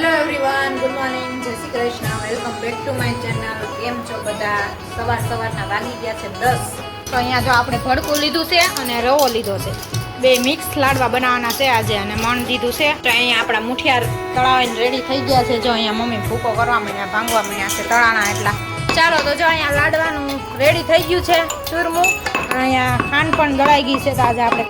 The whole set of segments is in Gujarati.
હેલો એવરીવન ગુડ મોર્નિંગ જય Shri Krishna. Welcome back to my channel કેમ છો બધા? સવાર સવારના વાગી ગયા છે દસ. તો અહીંયા જો આપણે ભડકું લીધું છે અને રવો લીધો છે. બે મિક્સ લાડવા બનાવવાના છે આજે અને મણ દીધું છે. તો અહીંયા આપણા મુઠિયાર તળાવીને રેડી થઈ ગયા છે. જો અહીંયા મમ્મી ભૂકો કરવા માંડ્યા, ભાંગવા માંડ્યા છે તળાણા એટલા. ચાલો તો જો અહીંયા લાડવાનું રેડી થઈ ગયું છે, ચૂરમું. અહીંયા ખાંડ પણ દળાઈ ગઈ છે તો આજે આપણે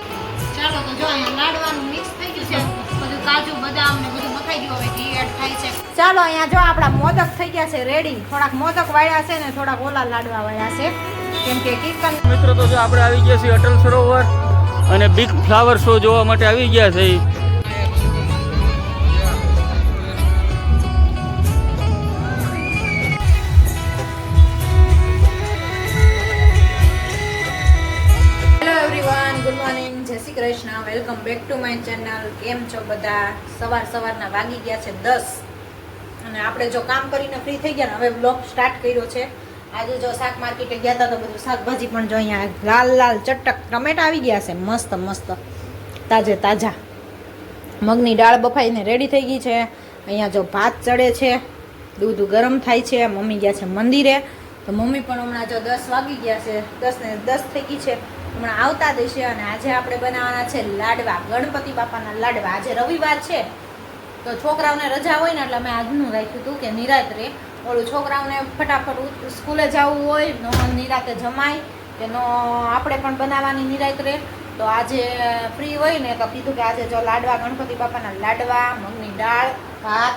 ચાલો તો જો અહીંયા લાડવાનું મિક્સ થઈ ગયું છે. બધું કાજુ, બદામ ને બધું ગયું. હવે ઘી એડ થાય છે. ચાલો અહીંયા જો આપણા મોદક થઈ ગયા છે રેડી. થોડાક મોદક વાળ્યા છે ને થોડાક ઓલા લાડવા વાળ્યા છે. કેમ કે કીર્તન મિત્રો તો જો આપણે આવી ગયા છીએ અટલ સરોવર અને બિગ ફ્લાવર શો જોવા માટે આવી ગયા છે. મોર્નિંગ જય Shri Krishna. Welcome back to my channel કેમ છો બધા? સવાર સવારના વાગી ગયા છે દસ. અને આપણે જો કામ કરીને ફ્રી થઈ ગયા ને, હવે બ્લોગ સ્ટાર્ટ કર્યો છે. આજે જો શાક માર્કેટે ગયા હતા તો બધું શાકભાજી પણ જો અહીંયા લાલ લાલ ચટક ટમેટા આવી ગયા છે. મસ્ત મસ્ત. તાજે તાજા. મગની દાળ બફાઈને રેડી થઈ ગઈ છે. અહીંયા જો ભાત ચડે છે. દૂધ ગરમ થાય છે. મમ્મી ગયા છે મંદિરે. તો મમ્મી પણ હમણાં જો દસ વાગી ગયા છે. દસ ને દસ થઈ ગઈ છે. હમણાં આવતા દિવસે અને આજે આપણે બનાવવાના છે લાડવા. ગણપતિ બાપાના લાડવા. આજે રવિવાર છે. તો છોકરાઓને રજા હોય ને એટલે મેં આજનું રાખ્યું હતું કે નિરાત્રે ઓલું છોકરાઓને ફટાફટ સ્કૂલે જવું હોય, નો નિરાતે જમાય કે નો, આપણે પણ બનાવવાની નિરાત્રે. તો આજે ફ્રી હોય ને તો કીધું કે આજે જો લાડવા, ગણપતિ બાપાના લાડવા, મગની દાળ, ભાત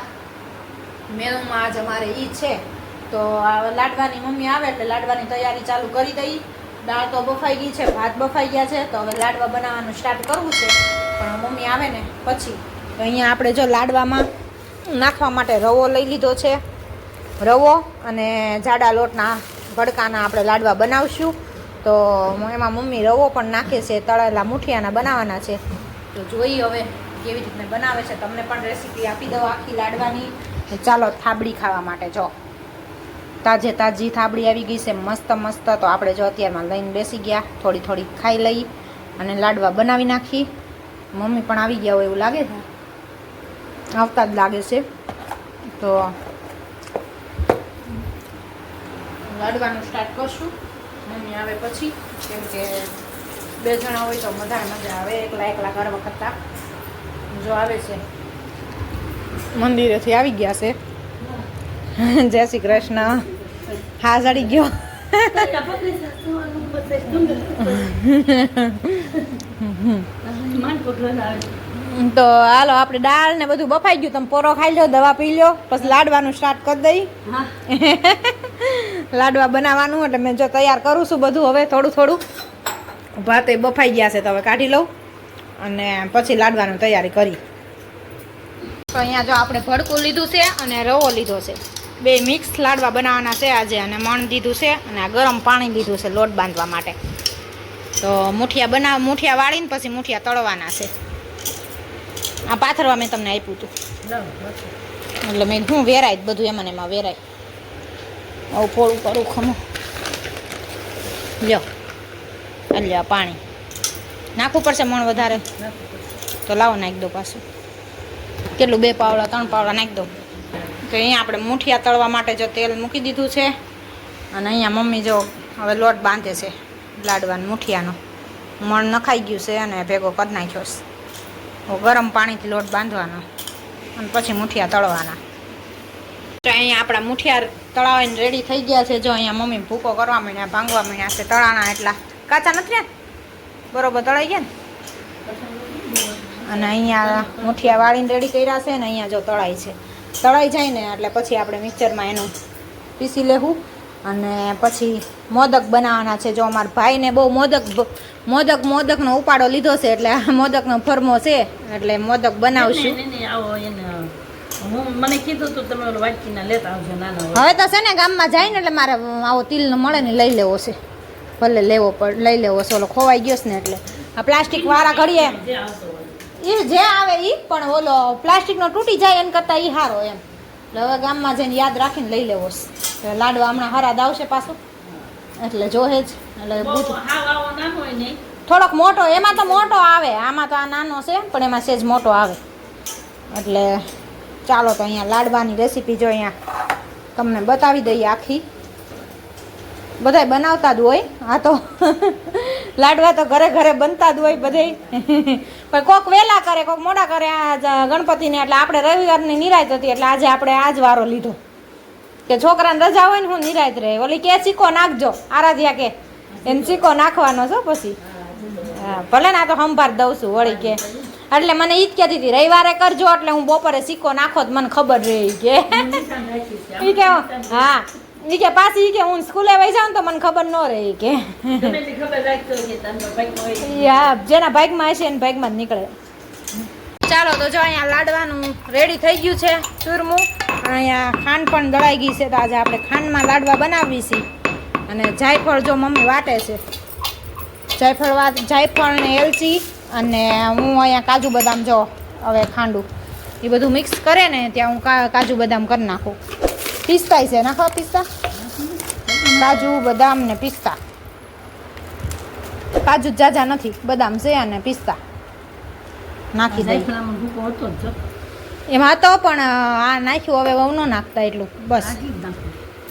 મેનુમાં આજ અમારે એ છે. તો લાડવાની મમ્મી આવે એટલે લાડવાની તૈયારી ચાલુ કરી દઈ. દાળ તો બફાઈ ગઈ છે, ભાત બફાઈ ગયા છે, તો હવે લાડવા બનાવવાનું સ્ટાર્ટ કરવું છે. પણ મમ્મી આવે ને, પછી. તો અહીંયા આપણે જો લાડવામાં નાખવા માટે રવો લઈ લીધો છે. રવો અને જાડા લોટના ભડકાના આપણે લાડવા બનાવશું. તો એમાં મમ્મી રવો પણ નાખે છે, તળેલા મુઠિયાના બનાવવાના છે. તો જોઈએ હવે કેવી રીતના બનાવે છે. તમને પણ રેસીપી આપી દઉં આખી લાડવાની. ચાલો થાબડી ખાવા માટે જો. તાજે તાજી થાબડી આવી ગઈ છે, મસ્ત મસ્ત. તો આપણે જો અત્યારમાં લઈને બેસી ગયા, થોડી થોડી ખાઈ લઈ અને લાડવા બનાવી નાખી. મમ્મી પણ આવી ગયા હોય એવું લાગે છે? આવતા જ લાગે છે. તો લાડવાનું સ્ટાર્ટ કરશું. મમ્મી આવે પછી, કેમ કે બે જણા હોય તો વધારે મજા આવે, એકલા એકલા કરવા કરતાં જો આવે છે. મંદિરેથી આવી ગયા છે. જય શ્રી કૃષ્ણ. હા ચડી ગયો. તો હાલો આપણે દાળ ને બધું બફાઈ ગયું. તમે પોરો ખાઈ લો દવા પી લો પછી લાડવાનું સ્ટાર્ટ કરી દઈ. લાડવા બનાવવાનું એટલે મેં જો તૈયાર કરું છું બધું હવે થોડું થોડું. ભાતે બફાઈ ગયા છે તો હવે કાઢી લઉં અને પછી લાડવાનું તૈયારી કરી. તો અહીંયા જો આપણે ભડકું લીધું છે અને રવો લીધો છે. બે મિક્સ લાડવા બનાવવાના છે આજે અને મણ દીધું છે અને આ ગરમ પાણી લીધું છે લોટ બાંધવા માટે. તો મુઠિયા બનાવ મુઠિયા વાળીને પછી મુઠિયા તળવાના છે. આ પાથરવા મેં તમને આપ્યું હતું. એટલે મેં હું વેરાય જ બધું એમાં એમાં વેરાય. આવું પોળું કરું ખમું. લ્યો. લ્યો પાણી. નાખવું પડશે મણ વધારે. તો લાવો નાખી દો પાછું. કેટલું, બે પાવડા, ત્રણ પાવડા નાખી દો. તો અહીંયા આપણે મુઠિયા તળવા માટે જો તેલ મૂકી દીધું છે અને અહીંયા મમ્મી જો હવે લોટ બાંધે છે લાડવાનું મુઠિયાનો. મણ નખાઈ ગયું છે અને ભેગો કરી નાખ્યો છે. ગરમ પાણીથી લોટ બાંધવાનો અને પછી મુઠિયા તળવાના. તો અહીંયા આપણા મુઠિયા તળાવીને રેડી થઈ ગયા છે. જો અહીંયા મમ્મી ભૂકો કરવા માંડ્યા, ભાંગવા માંડ્યા છે. તળાના એટલા કાચા નથી ને? બરોબર તળાઈ ગયા ને? અને અહીંયા મુઠિયા વાળીને રેડી કર્યા છે ને અહીંયા જો તળાઈ છે. તળાઈ જાય ને એટલે પછી આપણે મિક્સરમાં એનું પીસી લેવું. અને પછી મોદક બનાવવાના છે. જો અમારા ભાઈને બહુ મોદક મોદક મોદકનો ઉપાડો લીધો છે એટલે આ મોદકનો ફરમો છે એટલે મોદક બનાવશું. નહીં, નહીં, આવો એને. હું મને કીધું તું તમે વાટકીના લેતા આવજો નાના હવે તો છે ને ગામમાં જાય ને એટલે મારે આવો તિલનો મળે ને લઈ લેવો છે. ભલે લેવો પડે લઈ લેવો છે. ઓલો ખોવાઈ ગયો છે ને એટલે. આ પ્લાસ્ટિક વાળા ઘડીએ એ જે આવે એ પણ ઓલો પ્લાસ્ટિકનો તૂટી જાય એમ કરતાં એ સારો એમ. એટલે હવે ગામમાં જઈને યાદ રાખીને લઈ લેવો લાડવા હમણાં હરાદ આવશે પાછું. એટલે જોહે જ. એટલે થોડોક મોટો એમાં તો મોટો આવે. આમાં તો આ નાનો છે પણ એમાં સેજ મોટો આવે. એટલે ચાલો તો અહીંયા લાડવાની રેસીપી જો અહીંયા તમને બતાવી દઈએ આખી. બધાય બનાવતા જ હોય. આ તો લાડવા તો ઘરે ઘરે બનતા જ હોય બધે. પણ કોક વહેલા કરે કોક મોડા કરે. આ ગણપતિને એટલે આપણે રવિવારની નિરાયત હતી એટલે આજે આપણે આ જ વારો લીધો. કે છોકરાને રજા હોય ને હું નિરાયત રહે. ઓલી કે સિક્કો નાખજો આરાધ્યા કે. એને સિક્કો નાખવાનો છો પછી. હા ભલે ને આ તો સંભાર દઉં છું વળી કે. એટલે મને ઈ જ કહેતી હતી રવિવારે કરજો એટલે હું બપોરે સિક્કો નાખો તો મને ખબર રહે કે. ઈ કે હા. ઈ કે પાછી કે હું સ્કૂલે વહી જાઉં તો મને ખબર ન રહે કે. હા જેના ભાગમાં હશે એને ભાગમાં જ નીકળે. ચાલો તો જો અહીંયા લાડવાનું રેડી થઈ ગયું છે ચૂરમું. અહીંયા ખાંડ પણ દળાઈ ગઈ છે તો આજે આપણે ખાંડમાં લાડવા બનાવી છે. અને જાયફળ જો મમ્મી વાટે છે. જાયફળ વાત જાયફળ ને એલચી અને હું અહીંયા કાજુ બદામ જો હવે ખાંડું. એ બધું મિક્સ કરે ને ત્યાં હું કાજુ બદામ કરી નાખું. પિસ્તા છે નાખો પિસ્તા? કાજુ બદામ ને પિસ્તા. કાજુ જાજા નથી બદામ છે અને પિસ્તા. નાખી દઈ. એમાં તો પણ આ નાખ્યું હવે બહુ ન નાખતા એટલું. બસ.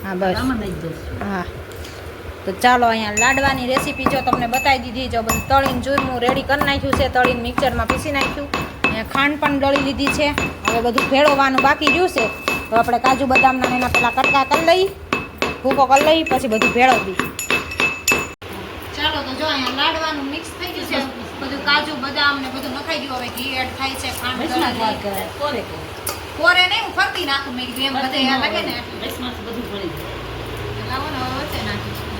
હા બસ. હા. તો ચાલો અહીંયા લાડવાની રેસીપી જો તમને બતાવી દીધી. જો બધું તળીને ચૂરમું રેડી કરી નાખ્યું છે. તળીને મિક્સરમાં પીસી નાખ્યું. અહીંયા ખાંડ પણ દળી લીધી છે. હવે બધું ભેળવવાનું બાકી રહ્યું છે. તો આપણે કાજુ બદામના ને એના પહેલાં કટકા કરી લઈ ભૂકો કરી લઈ પછી બધું ભેળવવી ચાલો તો જો અહીંયા લાડવાનું મિક્સ થઈ ગયું છે. બધું કાજુ બદામ ને બધું નખાઈ ગયું. હવે ઘી એડ થાય છે. કોરે. કોરે નહીં હું ફરતી નાખું મેં કીધું એમ બધે અહીંયા લાગે ને. તો બધું ભળી લાવો ને હવે વચ્ચે નાખીશું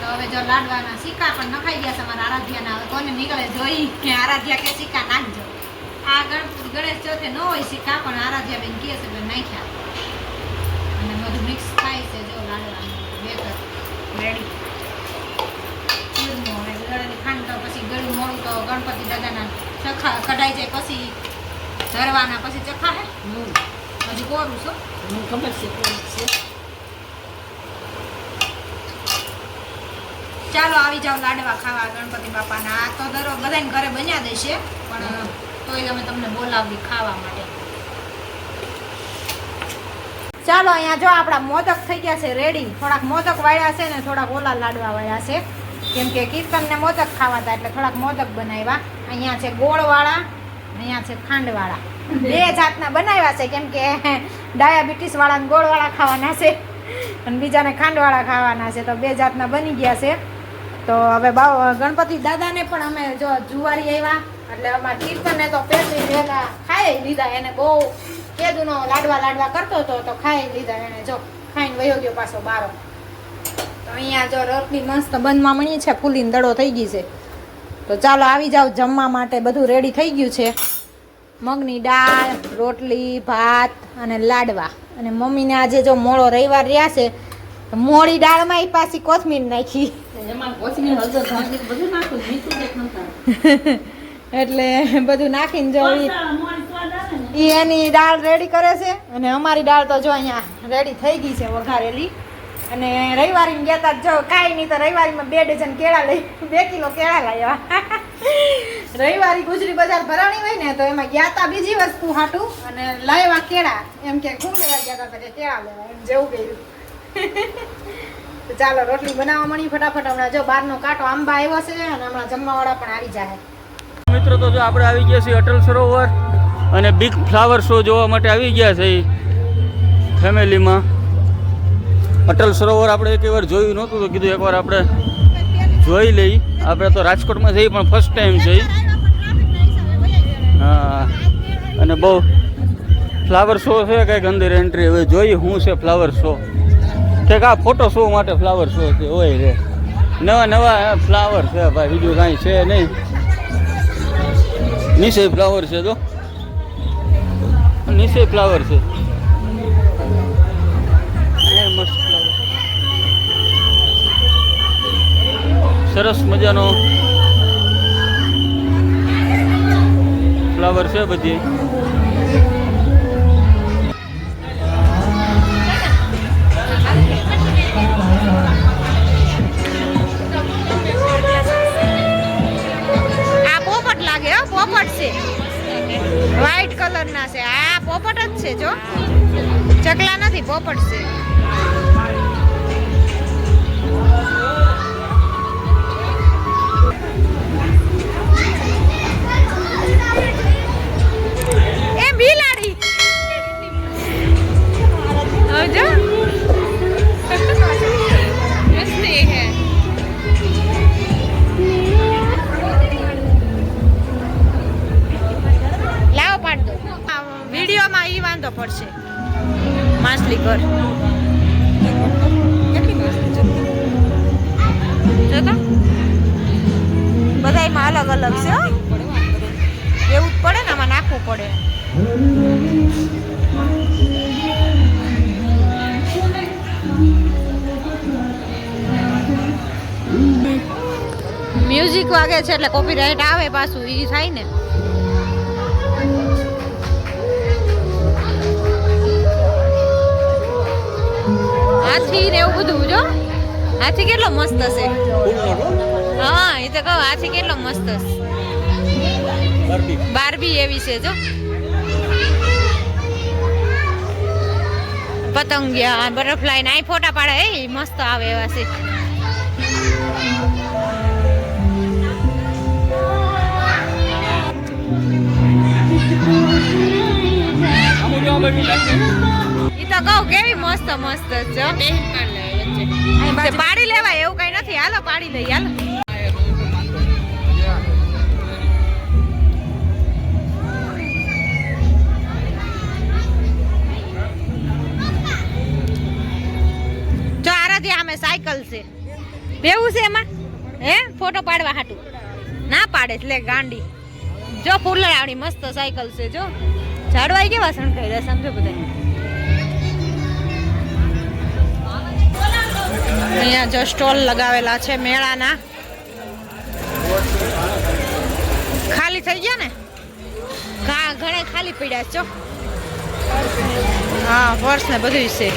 તો હવે જો લાડવાના સિક્કા પણ નખાઈ ગયા છે મારા આરાધ્યાના. હવે કોને નીકળે જોઈ કે આરાધ્યા કે સિક્કા નાખજો. આ ગણપતિ ગણેશ ચોથે ન હોય સિક્કા પણ આરાધ્યા બેન કહે છે એટલે નાખ્યા. અને બધું મિક્સ થાય છે જો લાડવાનું બેટર. રેડી ચૂરમો હવે ગળેલી ખાંડ તો પછી ગળ્યું મોડું તો ગણપતિ દાદાના ચખા કઢાઈ જાય પછી ધરવાના પછી ચખા હે. હજી કોરું છું? હું ખબર છે કોરું છે. ચાલો આવી જાઓ લાડવા ખાવા ગણપતિ બાપાના. આ તો દરરોજ બધાને ઘરે બન્યા દેશે પણ ચાલો, અહીંયા જો આપણા મોદક થઈ ગયા છે રેડી થોડાક મોદક વાળ્યા છે ને થોડાક ઓલા લાડવા વાળ્યા છે. કેમ કે કીર્તનને મોદક ખાવા હતા, એટલે થોડાક મોદક બનાવ્યા. અહીંયા છે ગોળવાળા, અહીંયા છે ખાંડવાળા. બે જાતના બનાવ્યા છે, કેમ કે ડાયાબિટીસ વાળાને ગોળવાળા ખાવાના છે અને બીજાને ખાંડવાળા ખાવાના છે, તો બે જાતના બની ગયા છે. તો હવે ગણપતિ દાદાને પણ અમે જો જુવારી આવ્યા એટલે અમારા કીર્તને તો પેટની ભેગા ખાઈ લીધા એને બહુ કેદુનો લાડવા લાડવા કરતો હતો તો ખાઈ લીધા એને જો ખાઈને વયો ગયો પાછો બારો. તો અહીંયા જો રોટલી મસ્ત બંધમાં મણી છે ફૂલીને દડો થઈ ગઈ છે. તો ચાલો આવી જાઓ જમવા માટે બધું રેડી થઈ ગયું છે. મગની દાળ રોટલી ભાત અને લાડવા. અને મમ્મીને આજે જો મોડો રવિવાર રહ્યા છે મોડી દાળમાં એ પાછી કોથમીર નાખી. એમાં કોથમીર, હળદર, બધું નાખું. એટલે બધું નાખીને જો ઈ- પાછા મોરી સ્વાદ આવે ને. ઈ એની દાળ રેડી કરે છે. અને અમારી દાળ તો જો અહીંયા રેડી થઈ ગઈ છે વઘારેલી. અને રવિવારી ગયા હતા જો કાંઈ નહીં તો રવિવારીમાં બે ડઝન કેળા લઈ બે કિલો કેળા લાવ્યા. રવિવારી ગુજરી બજાર ભરાણી હોય ને તો એમાં ગયા તા બીજી વસ્તુ હાટું. અને લાવ્યા કેળા. એમ કે ખૂબ લેવા ગયા તા તો કેળા લેવા એમ જેવું ગયું તો ચાલો રોટલી બનાવવા મળી ફટાફટ. હમણાં જો બહારનો કાંટો આંબા આવ્યો છે અને હમણાં જમવાવાળા પણ આવી જાય. મિત્રો, તો જો આપણે આવી ગયા છીએ અટલ સરોવર અને બિગ ફ્લાવર શો જોવા માટે આવી ગયા છે ફેમિલીમાં. અટલ સરોવર આપણે એક વાર જોયું નહોતું, તો કીધું એકવાર આપણે જોઈ લઈ. આપણે તો રાજકોટમાં જઈ પણ ફર્સ્ટ ટાઈમ છે હા, અને બહુ ફ્લાવર શો છે, કંઈક અંદર એન્ટ્રી હવે જોઈએ શું છે ફ્લાવર શો કંઈક આ ફોટો શો માટે ફ્લાવર શો છે, હોય રે. નવા નવા ફ્લાવર છે, ભાઈ, બીજું કાંઈ છે નહીં. નીચે ફ્લાવર છે તો નીચે ફ્લાવર છે. સરસ મજાનો ફ્લાવર છે બધી. છે જો. ચકલા નથી પોપટ છે. છે હો. એવું જ પડે ને આમાં નાખવું પડે મ્યુઝિક વાગે છે એટલે કોપીરાઇટ આવે પાછું, ઈ થાય ને. હાથી ને એવું બધું જો. હાથી કેટલો મસ્ત છે. હા એ તો કહું આથી કેટલો મસ્ત બારબી. એવી છે જો. પતંગિયા બટરફ્લાય ના ફોટા પાડે એ મસ્ત આવે એવા છે. ઈ તો કહું કેવી મસ્ત મસ્ત છે પાડી લેવાય એવું કઈ નથી. હાલો પાડી લઈ હાલો. આરાધી આમે સાયકલ છે. બેવું છે એમાં? હે? ફોટો પાડવા હાટું. ના પાડે એટલે ગાંડી. જો ફૂલડાવડી મસ્ત સાયકલ છે, જો. ઝાડવાય કેવા સણકાઈ રહ્યા સમજો બધા અહીંયા જો સ્ટોલ લગાવેલા છે મેળાના. ખાલી થઈ ગયા ને? ઘણા ખાલી પડ્યા છો હા વર્ષ ને બધું છે.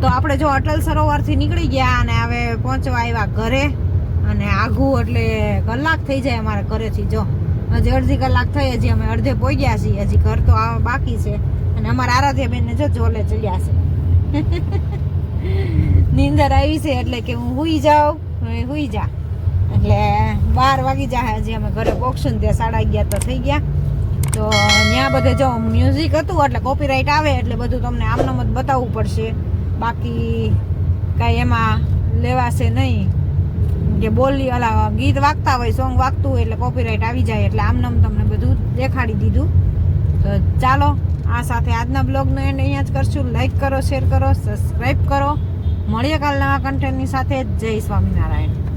તો આપણે જો અટલ સરોવરથી નીકળી ગયા અને હવે પહોંચવા આવ્યા ઘરે, અને આઘું એટલે કલાક થઈ જાય અમારા ઘરેથી જો. હજી અડધી કલાક થઈ, હજી અમે અડધે પહોંચ્યા છીએ, હજી ઘર તો આ બાકી છે. અને અમારા આરાધ્યા બેનને જો જોલે ચડ્યા છે. નીંદર આવી છે એટલે કે હું હુઈ જાઉં હુઈ જા. એટલે બાર વાગી જાય, હજી અમે ઘરે પહોંચશું ત્યાં સાડા અગિયાર તો થઈ ગયા. તો ત્યાં બધે જો મ્યુઝિક હતું, એટલે કોપીરાઇટ આવે એટલે બધું તમને આમનામ જ બતાવવું પડશે. બાકી કાંઈ એમાં લેવાશે નહીં. કે બોલી અલા ગીત વાગતા હોય સોંગ વાગતું હોય એટલે કોપીરાઇટ આવી જાય એટલે આમનામ તમને બધું દેખાડી દીધું. તો ચાલો, આ સાથે આજના બ્લોગનો એન્ડ અહીંયા જ કરશું. લાઈક કરો શેર કરો સબસ્ક્રાઈબ કરો. મળીએ કાલના કન્ટેન્ટની સાથે. જય સ્વામિનારાયણ.